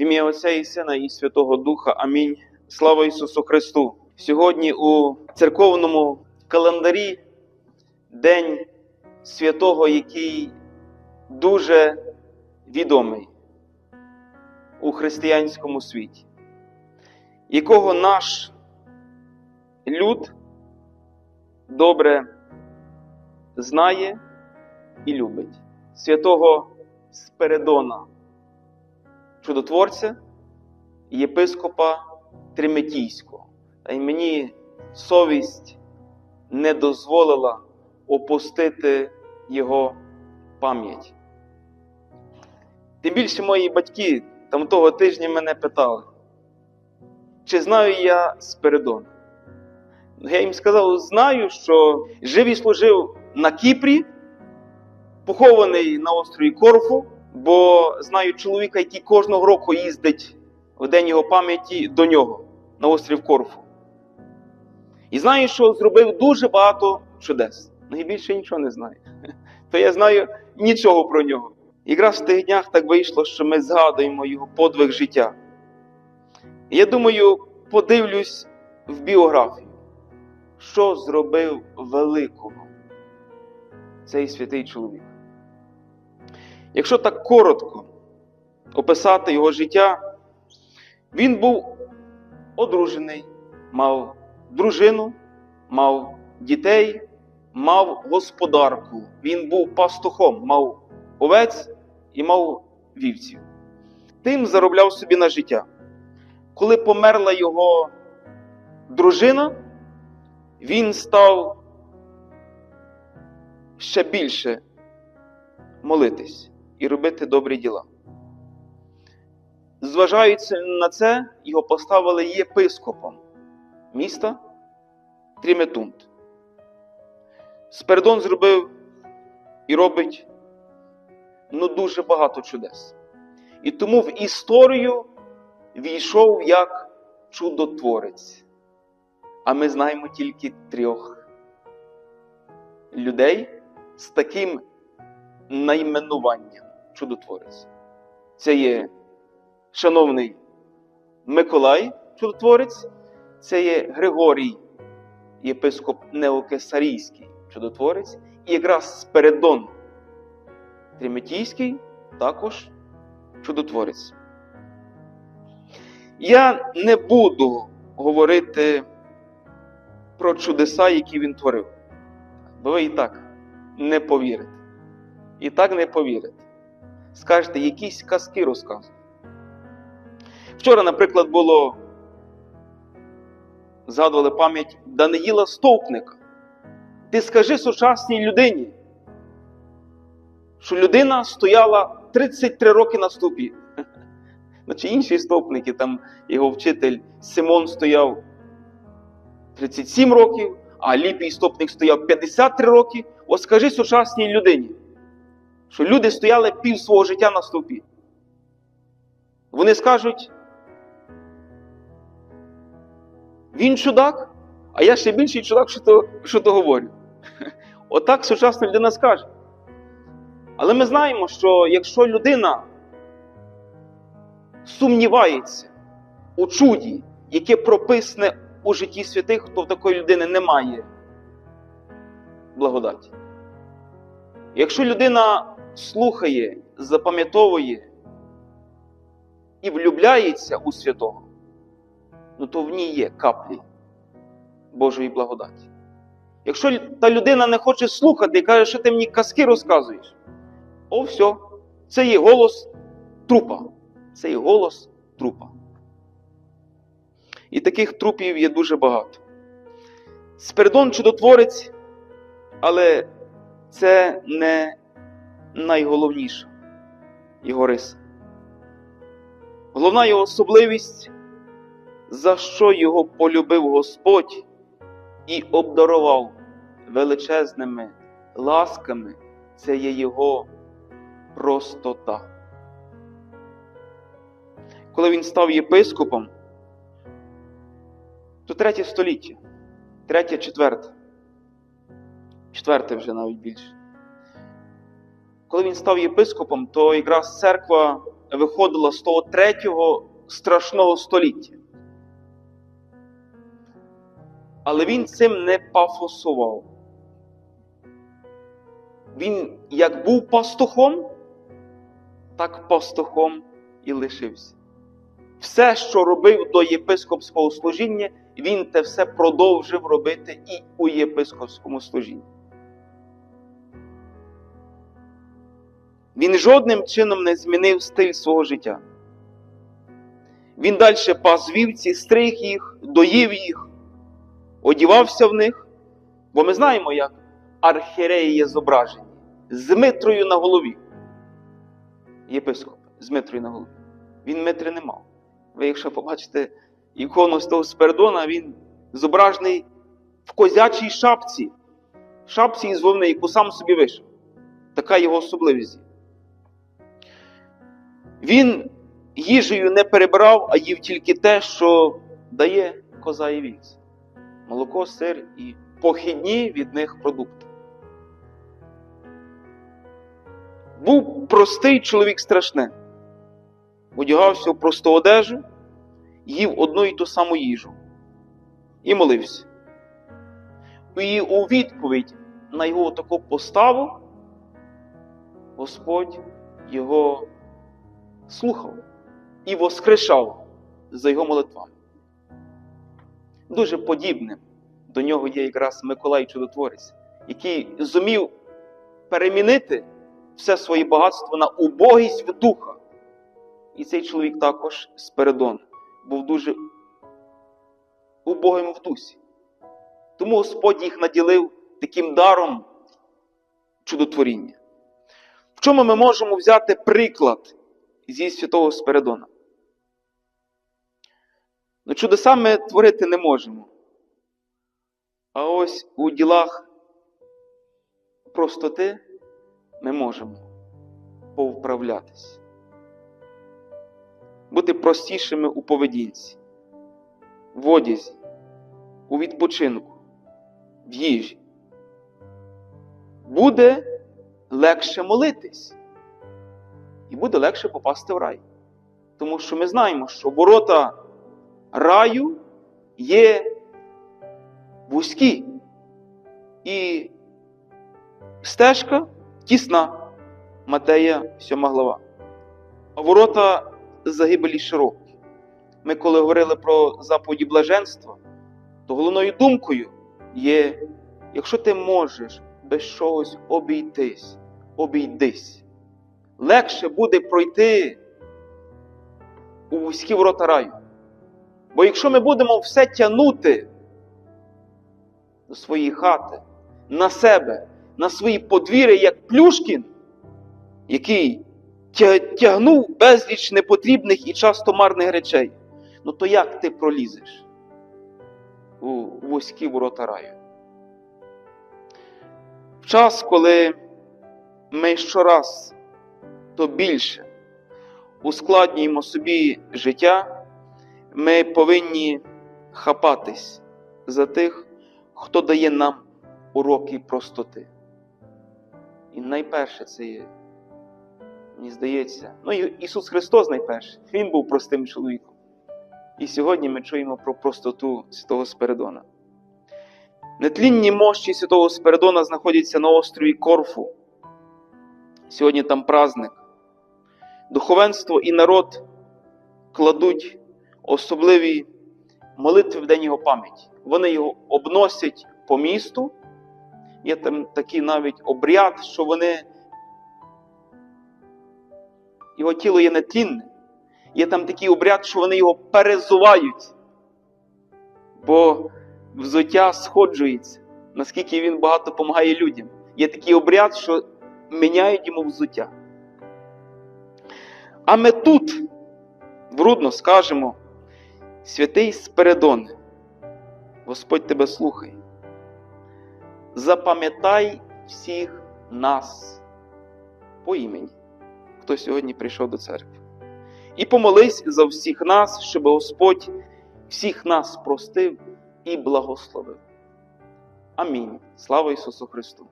В ім'я Отця і Сина і Святого Духа. Амінь. Слава Ісусу Христу! Сьогодні у церковному календарі День святого, який дуже відомий у християнському світі, якого наш люд добре знає і любить святого Спиридона, чудотворця єпископа Триметійського. Та й мені совість не дозволила опустити його пам'ять. Тим більше мої батьки там того тижня мене питали, чи знаю я Спиридона. Я їм сказав, знаю, що жив служив на Кіпрі, похований на острові Корфу, бо знаю чоловіка, який кожного року їздить в день його пам'яті до нього на острів Корфу. І знаю, що зробив дуже багато чудес. Найбільше нічого не знаю. То я знаю нічого про нього. Якраз в тих днях так вийшло, що ми згадуємо його подвиг життя. Я думаю, подивлюсь в біографію, що зробив великого цей святий чоловік. Якщо так коротко описати його життя, він був одружений, мав дружину, мав дітей, мав господарку. Він був пастухом, мав овець і мав вівців. Тим заробляв собі на життя. Коли померла його дружина, він став ще більше молитись і робити добрі діла. Зважаючи на це, його поставили єпископом міста Тріметунт. Спердон зробив і робить ну, дуже багато чудес. І тому в історію війшов як чудотворець. А ми знаємо тільки трьох людей з таким найменуванням чудотворець. Це є шановний Миколай, чудотворець, це є Григорій, єпископ Неокесарійський чудотворець, і якраз Спиридон Триметійський також чудотворець. Я не буду говорити про чудеса, які він творив. Бо ви і так не повірите. І так не повірите. Скажете, якісь казки розказують. Вчора, наприклад, було згадували пам'ять Даниїла Стовпника. Ти скажи сучасній людині, що людина стояла 33 роки на ступі. Значи інші стовпники, там його вчитель Симон стояв 37 років, а Ліпій стопник стояв 53 роки. От скажи сучасній людині, що люди стояли пів свого життя на стовпі. Вони скажуть, він чудак, а я ще більший чудак, що то, що то говорю. Отак сучасна людина скаже. Але ми знаємо, що якщо людина сумнівається у чуді, яке прописане у житті святих, то в такої людини немає благодаті. Якщо людина слухає, запам'ятовує і влюбляється у святого, ну то в ній є каплі Божої благодаті. Якщо та людина не хоче слухати і каже, що ти мені казки розказуєш, о, все, це є голос трупа. Це є голос трупа. І таких трупів є дуже багато. Спиридон чудотворець, але це не найголовніша його риса. Головна його особливість, за що його полюбив Господь і обдарував величезними ласками, це є його простота. Коли він став єпископом, то третє століття, третє, четверте, четверте вже навіть більше. Коли він став єпископом, то якраз церква виходила з того третього страшного століття. Але він цим не пафосував. Він як був пастухом, так пастухом і лишився. Все, що робив до єпископського служіння, він те все продовжив робити і у єпископському служінні. Він жодним чином не змінив стиль свого життя. Він далі пас вівці, стриг їх, доїв їх, одівався в них, бо ми знаємо, як архіреї є зображені з митрою на голові. Єпископ з митрою на голові. Він митри не мав. Ви, якщо побачите ікону з того Спердона, він зображений в козячій шапці, шапці із вовни, яку сам собі вишив. Така його особливість. Він їжею не перебирав, а їв тільки те, що дає коза і вівці. Молоко, сир і похідні від них продукти. Був простий чоловік страшне. Одягався в просту одежу, їв одну і ту саму їжу і молився. І у відповідь на його таку поставу Господь його слухав і воскрешав за його молитвами. Дуже подібним до нього є якраз Миколай Чудотворець, який зумів перемінити все своє багатство на убогість в духа. І цей чоловік також Спередон був дуже убогим в дусі. Тому Господь їх наділив таким даром чудотворіння. В чому ми можемо взяти приклад зі святого Спиридона? Ну, чудеса ми творити не можемо. А ось у ділах простоти ми можемо повправлятись, бути простішими у поведінці, в одязі, у відпочинку, в їжі. Буде легше молитись і буде легше попасти в рай. Тому що ми знаємо, що ворота раю є вузькі і стежка тісна. Матея 7 глава. А ворота загибелі широкі. Ми, коли говорили про заповіді блаженства, то головною думкою є, якщо ти можеш без чогось обійтись, обійдись, легше буде пройти у вузькі ворота раю. Бо якщо ми будемо все тягнути до своєї хати, на себе, на свої подвір'я, як Плюшкін, який тягнув безліч непотрібних і часто марних речей, ну то як ти пролізеш у вузькі ворота раю? В час, коли ми щораз то більше ускладнюємо собі життя, ми повинні хапатись за тих, хто дає нам уроки простоти. І найперше це є, мені здається, ну Ісус Христос найперше, Він був простим чоловіком. І сьогодні ми чуємо про простоту Святого Спиридона. Нетлінні мощі Святого Спиридона знаходяться на острові Корфу. Сьогодні там праздник. Духовенство і народ кладуть особливі молитви в день його пам'яті. Вони його обносять по місту. Є там такий навіть обряд, що вони. Його тіло є нетлінне. Є там такий обряд, що вони його перезувають, бо взуття сходжується, наскільки він багато допомагає людям. Є такий обряд, що міняють йому взуття. А ми тут, врудно скажемо, святий Спиридон, Господь тебе слухає. Запам'ятай всіх нас по імені, хто сьогодні прийшов до церкви. І помолись за всіх нас, щоб Господь всіх нас простив і благословив. Амінь. Слава Ісусу Христу!